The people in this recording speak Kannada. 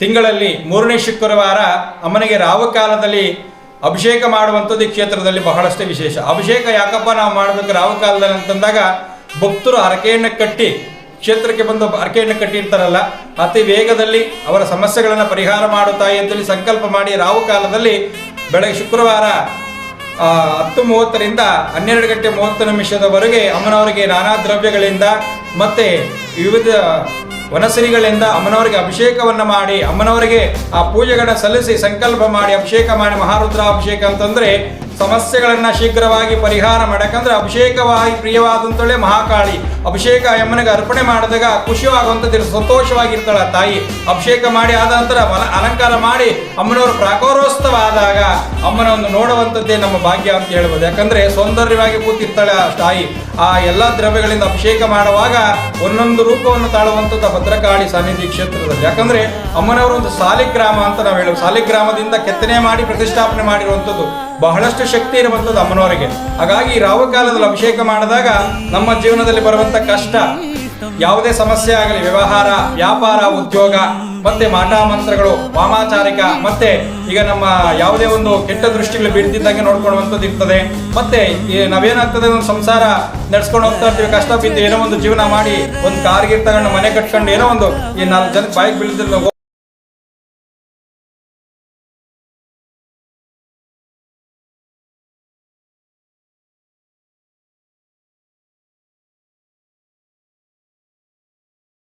ತಿಂಗಳಲ್ಲಿ ಮೂರನೇ ಶುಕ್ರವಾರ ಅಮ್ಮನಿಗೆ ರಾಹುಕಾಲದಲ್ಲಿ ಅಭಿಷೇಕ ಮಾಡುವಂಥದ್ದು ಈ ಕ್ಷೇತ್ರದಲ್ಲಿ ಬಹಳಷ್ಟು ವಿಶೇಷ. ಅಭಿಷೇಕ ಯಾಕಪ್ಪ ನಾವು ಮಾಡಬೇಕು ರಾಹುಕಾಲದಲ್ಲಿ ಅಂತಂದಾಗ ಭಕ್ತರು ಹರಕೆಯನ್ನು ಕಟ್ಟಿ, ಕ್ಷೇತ್ರಕ್ಕೆ ಬಂದು ಹರಕೆಯನ್ನು ಕಟ್ಟಿರ್ತಾರಲ್ಲ ಅತಿ ವೇಗದಲ್ಲಿ ಅವರ ಸಮಸ್ಯೆಗಳನ್ನು ಪರಿಹಾರ ಮಾಡುತ್ತಾ ಅಂತೇಳಿ ಸಂಕಲ್ಪ ಮಾಡಿ ರಾಹುಕಾಲದಲ್ಲಿ ಬೆಳಗ್ಗೆ ಶುಕ್ರವಾರ ಹತ್ತು ಮೂವತ್ತರಿಂದ ಹನ್ನೆರಡು ಗಂಟೆ ಮೂವತ್ತು ನಿಮಿಷದವರೆಗೆ ಅಮ್ಮನವರಿಗೆ ನಾನಾ ದ್ರವ್ಯಗಳಿಂದ ಮತ್ತೆ ವಿವಿಧ ವನಸಿರಿಗಳಿಂದ ಅಮ್ಮನವರಿಗೆ ಅಭಿಷೇಕವನ್ನು ಮಾಡಿ, ಅಮ್ಮನವರಿಗೆ ಆ ಪೂಜೆಗಳನ್ನ ಸಲ್ಲಿಸಿ ಸಂಕಲ್ಪ ಮಾಡಿ, ಅಭಿಷೇಕ ಮಾಡಿ ಮಹಾರುದ್ರ ಅಭಿಷೇಕ ಅಂತಂದ್ರೆ ಸಮಸ್ಯೆಗಳನ್ನ ಶೀಘ್ರವಾಗಿ ಪರಿಹಾರ ಮಾಡಕಂದ್ರೆ ಅಭಿಷೇಕವಾಗಿ ಪ್ರಿಯವಾದಂತಳೆ ಮಹಾಕಾಳಿ, ಅಭಿಷೇಕ ಯಮ್ಮನಿಗೆ ಅರ್ಪಣೆ ಮಾಡಿದಾಗ ಖುಷಿಯಾಗುವಂಥದ್ದು, ಸಂತೋಷವಾಗಿರ್ತಾಳೆ ತಾಯಿ. ಅಭಿಷೇಕ ಮಾಡಿ ಆದ ನಂತರ ಅಲ- ಅಲಂಕಾರ ಮಾಡಿ ಅಮ್ಮನವರು ಪ್ರಾಕಾರೋತ್ಸವ ಅಮ್ಮನ ಒಂದು ನೋಡುವಂಥದ್ದೇ ನಮ್ಮ ಭಾಗ್ಯ ಅಂತ ಹೇಳ್ಬೋದು. ಯಾಕಂದ್ರೆ ಸೌಂದರ್ಯವಾಗಿ ಕೂತಿರ್ತಾಳೆ ಆ ತಾಯಿ. ಆ ಎಲ್ಲ ದ್ರವ್ಯಗಳಿಂದ ಅಭಿಷೇಕ ಮಾಡುವಾಗ ಒಂದೊಂದು ರೂಪವನ್ನು ತಾಳುವಂಥದ್ದು ಭದ್ರಕಾಳಿ ಸಾನ್ನಿಧ್ಯ ಕ್ಷೇತ್ರದಲ್ಲಿ. ಯಾಕಂದ್ರೆ ಅಮ್ಮನವರು ಒಂದು ಸಾಲಿಗ್ರಾಮ ಅಂತ ನಾವು ಹೇಳೋದು. ಸಾಲಿಗ್ರಾಮದಿಂದ ಕೆತ್ತನೆ ಮಾಡಿ ಪ್ರತಿಷ್ಠಾಪನೆ ಮಾಡಿರುವಂಥದ್ದು ಬಹಳಷ್ಟು ಶಕ್ತಿ ಇರುವಂಥದ್ದು ಅಮ್ಮನವರಿಗೆ. ಹಾಗಾಗಿ ರಾಹುಕಾಲದಲ್ಲಿ ಅಭಿಷೇಕ ಮಾಡಿದಾಗ ನಮ್ಮ ಜೀವನದಲ್ಲಿ ಬರುವಂತ ಕಷ್ಟ ಯಾವುದೇ ಸಮಸ್ಯೆ ಆಗಲಿ, ವ್ಯವಹಾರ, ವ್ಯಾಪಾರ, ಉದ್ಯೋಗ, ಮತ್ತೆ ಮಾಟ ಮಂತ್ರಗಳು, ವಾಮಾಚಾರಿಕ, ಮತ್ತೆ ಈಗ ನಮ್ಮ ಯಾವುದೇ ಒಂದು ಕೆಟ್ಟ ದೃಷ್ಟಿಗಳು ಬೀಳ್ತಿದ್ದಂಗೆ ನೋಡ್ಕೊಳ್ಳುವಂಥದ್ದು ಇರ್ತದೆ. ಮತ್ತೆ ನಾವೇನಾಗ್ತದೆ, ಒಂದು ಸಂಸಾರ ನಡ್ಸ್ಕೊಂಡು ಹೋಗ್ತಾ ಇರ್ತೀವಿ ಕಷ್ಟ ಬಿದ್ದು ಏನೋ ಒಂದು ಜೀವನ ಮಾಡಿ, ಒಂದು ಕಾರ್ಗಿರ್ ತಗೊಂಡು ಮನೆ ಕಟ್ಕೊಂಡು ಏನೋ ಒಂದು ಈ ನಾಲ್ಕು ಜನಕ್ಕೆ ಬಾಯಿಗೆ ಬೀಳ್ತಿಲ್ಲ